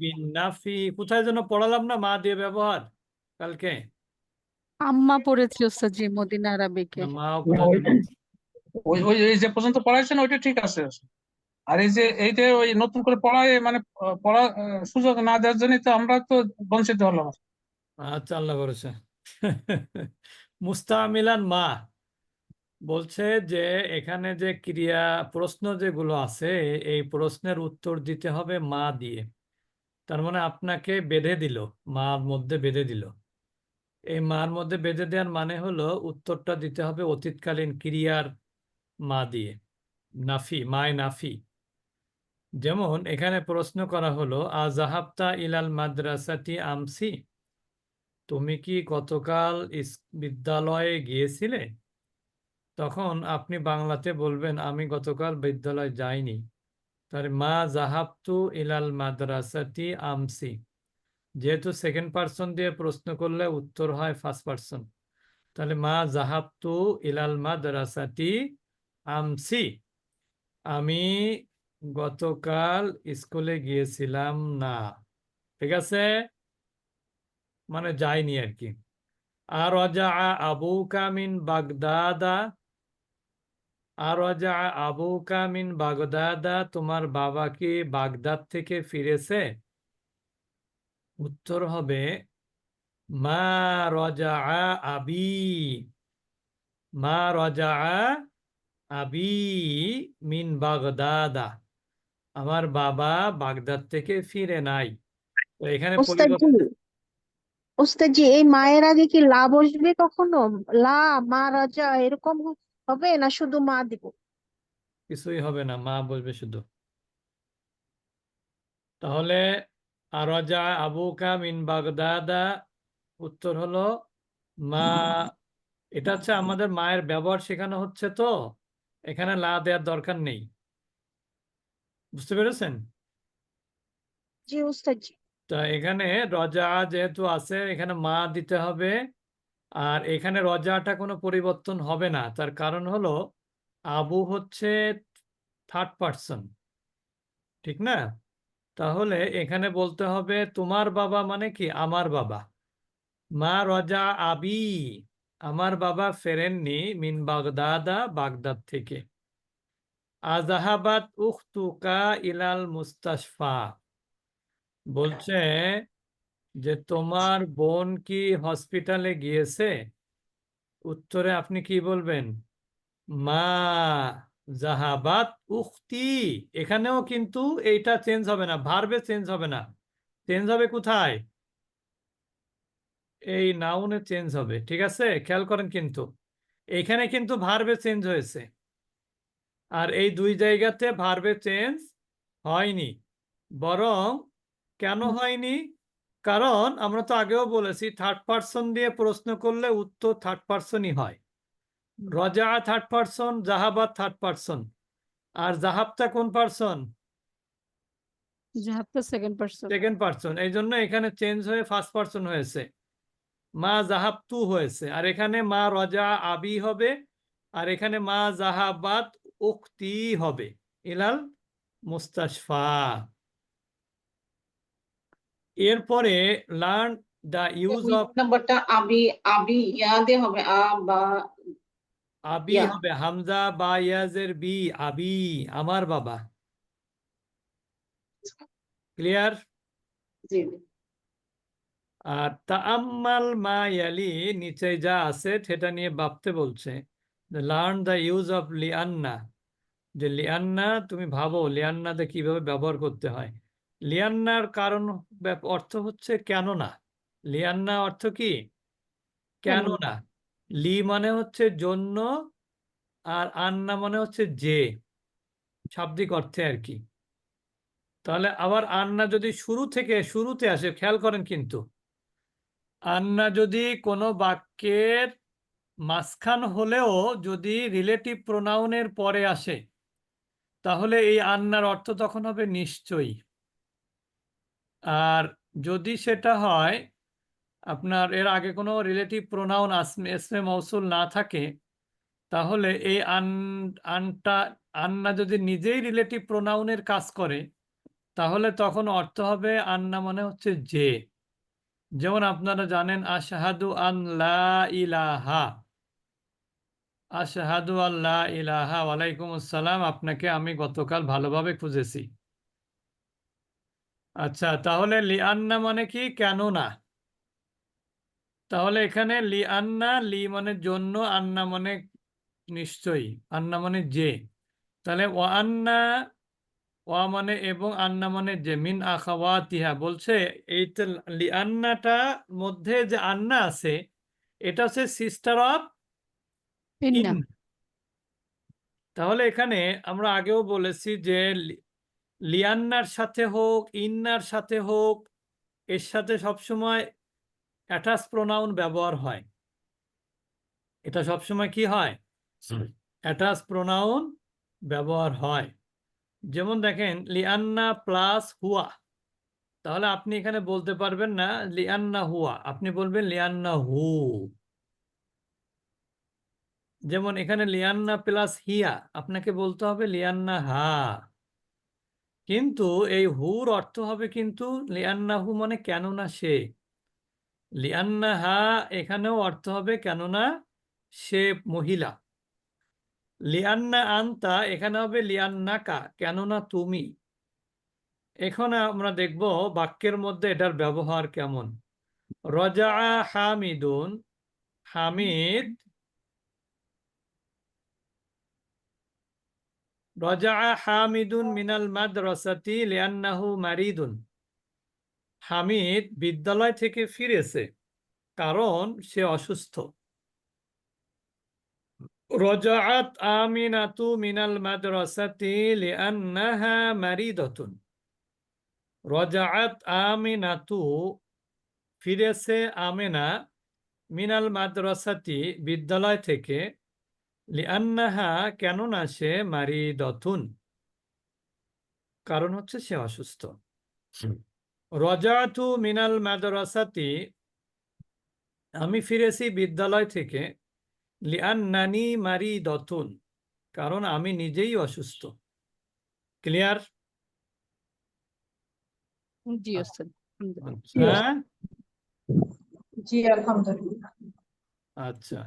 বিন নাফি কোথায় যেন পড়ালাম না মা দিয়ে ব্যবহার কালকে? আম্মা পড়েছি ওস্তাদ জি মদিনা আরবিকে। ওইটা ওই ওই এই যে পর্যন্ত পড়াইছেন ওইটা ঠিক আছে। আর এই যে এই যে ওই নতুন করে পড়ায় মানে পড়া সুযোগ না দেওয়ার জন্যই তো আমরা তো বঞ্চিত হলাম। আচ্ছা আল্লাহ ভরসা। মুস্তামিলান মা। বলছে যে, এখানে যে ক্রিয়া প্রশ্ন যেগুলো আছে, এই প্রশ্নের উত্তর দিতে হবে মা দিয়ে। তার মানে আপনাকে বেঁধে দিল, মার মধ্যে বেঁধে দিল। এই মার মধ্যে বেঁধে দেওয়ার মানে হলো উত্তরটা দিতে হবে অতীতকালীন ক্রিয়ার মা দিয়ে, নাফি, মায় নাফি। যেমন এখানে প্রশ্ন করা হলো, আজাহাবতা ইলাল মাদ্রাসাটি আমসি, তুমি কি গতকাল বিদ্যালয়ে গিয়েছিলে? তখন আপনি বাংলাতে বলবেন, আমি গতকাল বিদ্যালয়ে যাইনি। তার মা, জাহাবতু ইলাল মাদ্রাসাটি আমসি। যেহেতু সেকেন্ড পার্সন দিয়ে প্রশ্ন করলে উত্তর হয় ফার্স্ট পার্সন তাহলে মা, জাহাবতু ইলাল মাদ্রাসাটি আমসি। আমি গতকাল স্কুলে গিয়েছিলাম না। ঠিক আছে? মানে যাইনি আর কি। আর অজা আবু কামিন বাগদাদা আর অজা আবু কামিন বাগদাদা তোমার বাবা কি বাগদাদ থেকে ফিরেছে? উত্তর হবে মা রজা আবি মা রজা আবি মিন বাগদাদা। আমার বাবা বাগদাদ থেকে ফিরে নাই। তো এখানে ওস্তাদ ওস্তাদ জি এই মায়ের আগে কি লা বসবে কখনো? লা মা রাজা এরকম হবে না শুধু মা দিব? কিছুই হবে না মা বলবে শুধু। তাহলে আরজা আবুকা মিন বাগদাদা উত্তর হলো মা এটা হচ্ছে আমাদের মায়ের ব্যবহার শেখানো হচ্ছে তো এখানে লা দেওয়ার দরকার নেই। বুঝতে পেরেছেন? জি ওস্তাদ জি তা এখানে রজা যেহেতু আছে এখানে মা দিতে হবে। আর এখানে রজাটা কোনো পরিবর্তন হবে না। তার কারণ হলো, আবু হচ্ছে থার্ড পার্সন ঠিক না? তাহলে এখানে বলতে হবে, তোমার বাবা মানে কি? আমার বাবা। মা রজা আবি। আমার বাবা ফেরেননি মিন বাগদাদা বাগদাদ থেকে। আজাহাবাত উখতুকা ইলাল মুস্তাশফা। বলছে যে তোমার বোন কি হসপিটালে গিয়েছে? উত্তরে আপনি কি বলবেন? মা জাহাবাত উক্তি এখানেও কিন্তু এইটা চেঞ্জ হবে না ভার্বে চেঞ্জ হবে না। চেঞ্জ হবে কোথায়? এই নাউনে চেঞ্জ হবে, ঠিক আছে? খেয়াল করেন কিন্তু। এখানে কিন্তু ভার্বে চেঞ্জ হয়েছে। আর এই দুই জায়গাতে ভার্বে চেঞ্জ হয়নি। বরং কেন হয়নি? কারণ আমরা তো আগেও বলেছি থার্ড পার্সন দিয়ে প্রশ্ন করলে উত্তর থার্ড পার্সনই হয়। রজা থার্ড পার্সন জাহাবাদ থার্ড পার্সন আর জাহাবটা কোন পার্সন জাহাবটা সেকেন্ড পার্সন সেকেন্ড পার্সন এই জন্য এখানে চেঞ্জ হয়ে ফার্স্ট পার্সন হয়েছে। মা জাহাব তু হয়েছে। আর এখানে মা রজা আবি হবে। আর এখানে মা জাহাবাত উক্তি হবে। ইলাল মুস্তাশফা। এরপরে লার্ন দ্য ইউজ অফ নাম্বারটা আবি আবি ইয়া দিয়ে হবে আ বা আবি হবে হামজা বা ইয়াজের বি আবি আমার বাবা। ক্লিয়ার জি। আর তাআম্মাল মা ইয়ালি নিচে যা আছে সেটা নিয়ে ভাবতে বলছে লার্ন দ্য ইউজ অফ লিয়ান্না যে লিয়ান্না তুমি ভাবো লিয়ান্নাতে কীভাবে ব্যবহার করতে হয়। লিয়ান্নার কারণ অর্থ হচ্ছে কেন না? লিয়ান্না অর্থ কি? কেন? না? লি মানে হচ্ছে জন্য আর আন্না মানে হচ্ছে যে। শাব্দিক অর্থে আর কি। তাহলে আবার আন্না যদি শুরু থেকে শুরুতে আসে খেয়াল করেন কিন্তু। আন্না যদি কোনো বাক্যের মাঝখান হলেও যদি রিলেটিভ প্রোনাউনের পরে আসে তাহলে এই আন্নার অর্থ তখন হবে নিশ্চয়ই। আর যদি সেটা হয়, আপনার এর আগে কোনো রিলেটিভ প্রোনাউন এসমে মৌসুল না থাকে, তাহলে এই আন, আনটা, আন্না যদি নিজেই রিলেটিভ প্রোনাউনের কাজ করে, তাহলে তখন অর্থ হবে আন্না মানে হচ্ছে যে। যেমন আপনারা জানেন, আশহাদু আন লা ইলাহা। আশহাদু আল্লাহ ইলাহা, ওয়ালাইকুম আসসালাম, আপনাকে আমি গতকাল ভালোভাবে খুঁজেছি। আচ্ছা তাহলে লিআন্না মানে কি? কেন না তাহলে এখানে লি আন্না লি মানে জন্য আন্না মানে নিশ্চয়ই আন্না মানে যে। তাহলে ও আন্না ওয়া মানে এবং আন্না মানে যে মিন আখাওয়াতিহা বলছে এই তো লি আন্নাটা মধ্যে যে আন্না আছে এটা হচ্ছে সিস্টার অফ তাহলে এখানে আমরা আগেও বলেছি যে লিয়ান্নার সাথে হোক ইন্নার সাথে হোক এর সাথে সবসময় অ্যাটাচ প্রোনাউন ব্যবহার হয়। এটা সবসময় কি হয়? অ্যাটাচ প্রোনাউন ব্যবহার হয়। যেমন দেখেন লিয়ান্না প্লাস হুয়া। তাহলে আপনি এখানে বলতে পারবেন না লিয়ান্না হুয়া। আপনি বলবেন লিয়ান্না হু। যেমন এখানে লিয়ান্না প্লাস হিয়া আপনাকে বলতে হবে লিয়ান্না হা। কিন্তু এই হুর অর্থ হবে কিন্তু লিয়ান্না হু মানে কেননা সে। লিয়ান্না হা এখানেও অর্থ হবে কেননা সে মহিলা। লিয়ান্না আন্তা এখানে হবে লিয়ান্নাকা কেননা তুমি। এখানে আমরা দেখব বাক্যের মধ্যে এটার ব্যবহার কেমন। রজা হামিদুন, হামিদ রজা হামিদুন মিনাল মাদ্রাসাতি লিয়ান্নাহু মারিদুন। হামিদ বিদ্যালয় থেকে ফিরেছে, কারণ সে অসুস্থ। রজাআত আমিনাতু মিনাল মাদ্রাসাতি লিআন্নাহা মারিদাতুন। রজাআত আমিনাতু ফিরেছে আমেনা মিনাল মাদ্রাসাতি বিদ্যালয় থেকে লিআন্নাহা কেননা সে মারি দথুন। কারণ হচ্ছে সে অসুস্থ। রজাতু মিনাল মাদ্রাসাতি আমি ফিরেছি বিদ্যালয় থেকে লিআন্নানি দথুন কারণ আমি নিজেই অসুস্থ। ক্লিয়ার? জি আলহামদুলিল্লাহ। আচ্ছা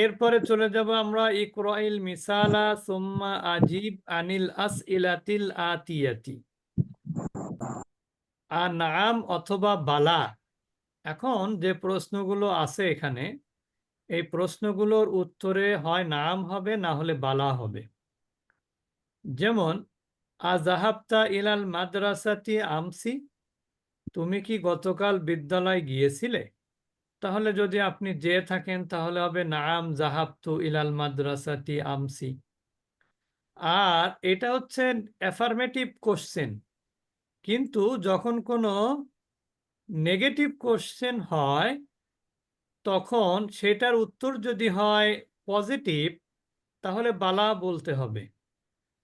এরপরে চলে যাব আমরা ইকরাইল মিসালা সুম্মা আজিব আনিল আস আসইলাতিল আতিয়াতি। নাম অথবা বালা, এখন যে প্রশ্নগুলো আছে এখানে, এই প্রশ্নগুলোর উত্তরে হয় নাম হবে, না হলে বালা হবে। যেমন, আজাহাবতা ইলাল মাদ্রাসাতি আমসি, তুমি কি গতকাল বিদ্যালয় গিয়েছিলে? তাহলে যদি আপনি যে থাকেন, তাহলে হবে নাম জাহাবতু ইলাল মাদ্রাসাটি আমসি। আর এটা হচ্ছে অ্যাফার্মেটিভ কোশ্চেন কিন্তু যখন কোনো নেগেটিভ কোশ্চেন হয়, তখন সেটার উত্তর যদি হয় পজিটিভ তাহলে বালা বলতে হবে।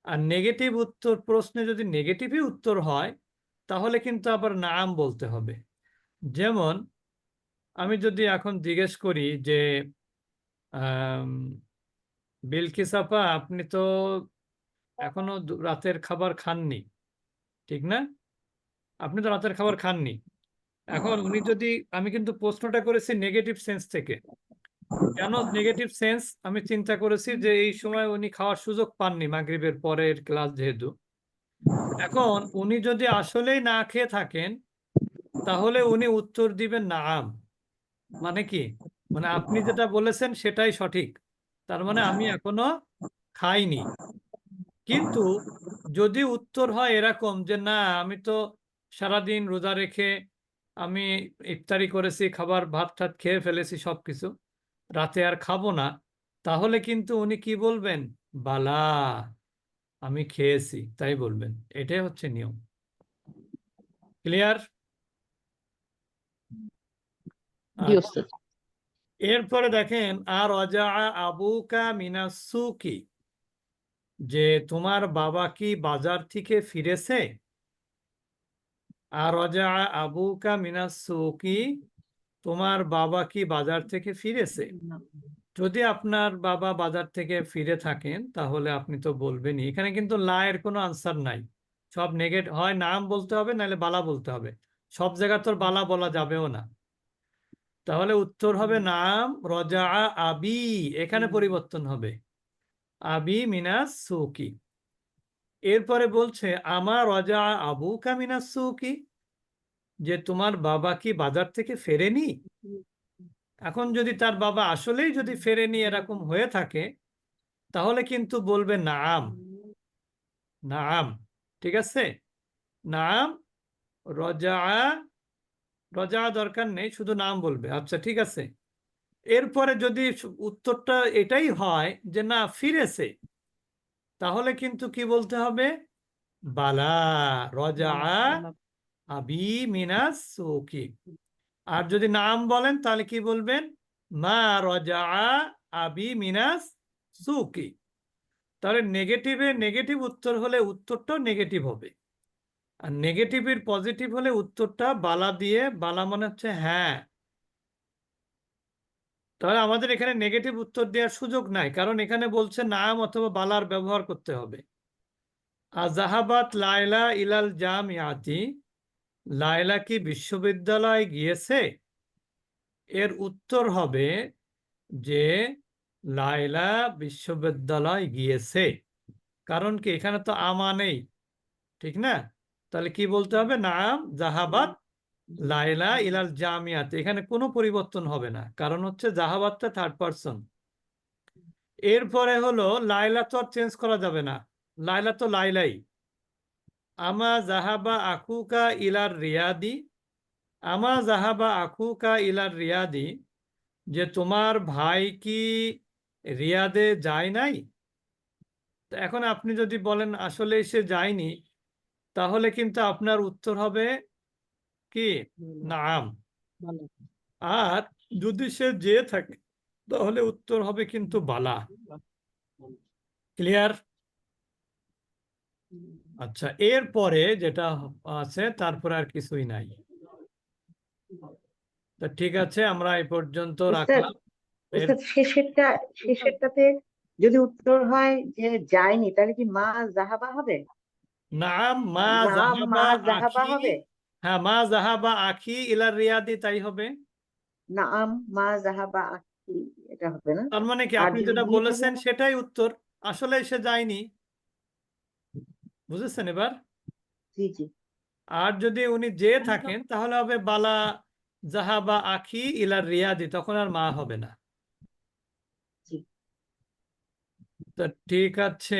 আর নেগেটিভ উত্তর, প্রশ্নে যদি নেগেটিভই উত্তর হয়, তাহলে কিন্তু আবার নাম বলতে হবে। যেমন আমি যদি এখন জিজ্ঞেস করি যে আম, বিলকিস আপা আপনি তো এখনও রাতের খাবার খাননি ঠিক না? আপনি তো রাতের খাবার খাননি। এখন উনি যদি আমি কিন্তু প্রশ্নটা করেছি নেগেটিভ সেন্স থেকে। কেন নেগেটিভ সেন্স আমি চিন্তা করেছি যে এই সময় উনি খাওয়ার সুযোগ পাননি মাগরিবের পরের ক্লাস যেহেতু। এখন উনি যদি আসলেই না খেয়ে থাকেন তাহলে উনি উত্তর দিবেন নাম মানে কি? মানে আপনি যেটা বলেছেন সেটাই সঠিক। তার মানে আমি এখনও খাইনি। কিন্তু যদি উত্তর হয় এরকম যে না আমি তো সারাদিন রোজা রেখে আমি ইফতারি করেছি খাবার ভাত টাত খেয়ে ফেলেছি সবকিছু রাতে আর খাব না তাহলে কিন্তু উনি কি বলবেন? বালা আমি খেয়েছি। তাই বলবেন। এটাই হচ্ছে নিয়ম। ক্লিয়ার জি ওস্তাদ এরপরে দেখেন আর অজা আবুকা মিনাসুকি যে তোমার বাবা কি বাজার থেকে ফিরেছে? আর অজা আবুকা মিনাসুকি তোমার বাবা কি বাজার থেকে ফিরেছে? যদি আপনার বাবা বাজার থেকে ফিরে থাকেন তাহলে আপনি তো বলবেনই। এখানে কিন্তু লায়ের কোনো আনসার নাই। সব নেগেট হয় নাম বলতে হবে নাহলে বালা বলতে হবে। সব জায়গা তোর বালা বলা যাবেও না। তাহলে উত্তর হবে নাম রজা আবি এখানে পরিবর্তন হবে। আবি মিনাস সুকি। এরপরে বলছে আমার রজা আবু কা মিনাস সুকি যে তোমার বাবা কি বাজার থেকে ফেরেনি? এখন যদি তার বাবা আসলেই যদি ফেরেনি এরকম হয়ে থাকে তাহলে কিন্তু বলবে নাম। নাম ঠিক আছে? নাম রজা রজা দরকার নেই, শুধু নাম বলবে। আচ্ছা ঠিক আছে। এরপরে যদি উত্তরটা এটাই হয় যে না, ফিরেছে, তাহলে কিন্তু কি বলতে হবে? বালা রজা আবি মিনাস সুকি। আর যদি নাম বলেন, তাহলে কি বলবেন? মা রজা আবি মিনাস সুকি। তাহলে নেগেটিভে নেগেটিভ উত্তর হলে উত্তরটাও নেগেটিভ হবে। আর নেগেটিভের পজিটিভ হলে উত্তরটা বালা দিয়ে, বালা মানে হচ্ছে হ্যাঁ। তাহলে আমাদের এখানে নেগেটিভ উত্তর দেওয়ার সুযোগ নাই, কারণ এখানে বলছে নাম অথবা বালার ব্যবহার করতে হবে। আজাহাবাত লাইলা ইলাল জামিয়াতি লাইলা কি বিশ্ববিদ্যালয় গিয়েছে? এর উত্তর হবে যে লাইলা বিশ্ববিদ্যালয় গিয়েছে। কারণ কি এখানে তো আমা নেই, ঠিক না? তাহলে কি বলতে হবে? নাম জাহাবাত লাইলা ইলাল জামিয়াত। এখানে কোনো পরিবর্তন হবে না। কারণ হচ্ছে জাহাবাতটা থার্ড পারসন এরপরে হলো লাইলা তো আর চেঞ্জ করা যাবে না। লাইলা তো লাইলাই। আমা জাহাবা আকুকা ইলার রিয়াদি। আমা জাহাবা আকুকা ইলার রিয়াদি। যে তোমার ভাই কি রিয়াদে যায় নাই? তো এখন আপনি যদি বলেন আসলে সে যায়নি তাহলে কিন্তু আপনার উত্তর হবে কি? নাম। আর যদি সে যে থাকে তাহলে উত্তর হবে কিন্তু বালা। ক্লিয়ার? আচ্ছা এরপরে যেটা আছে তারপরে আর কিছুই নাই। তা ঠিক আছে আমরা এই পর্যন্ত রাখলাম। এর শেষেরটা শেষেরটাতে যদি উত্তর হয় যে যায়নি তাহলে কি মা জাহাবা হবে? নাম মা জাহাবা মা জাহাবা আখি। হবে। হ্যাঁ মা জাহাবা আখি ইলার রিয়াদি তাই হবে। নাম মা জাহাবা আখি এটা হবে না? তার মানে কি আপনি যেটা বলেছেন সেটাই উত্তর। আসলে সে যায়নি। বুঝেছেন এবার? জি জি। আর যদি উনি যে থাকেন তাহলে হবে বালা জাহাবা আখি ইলার রিয়াদি তখন আর মা হবে না। তা ঠিক আছে।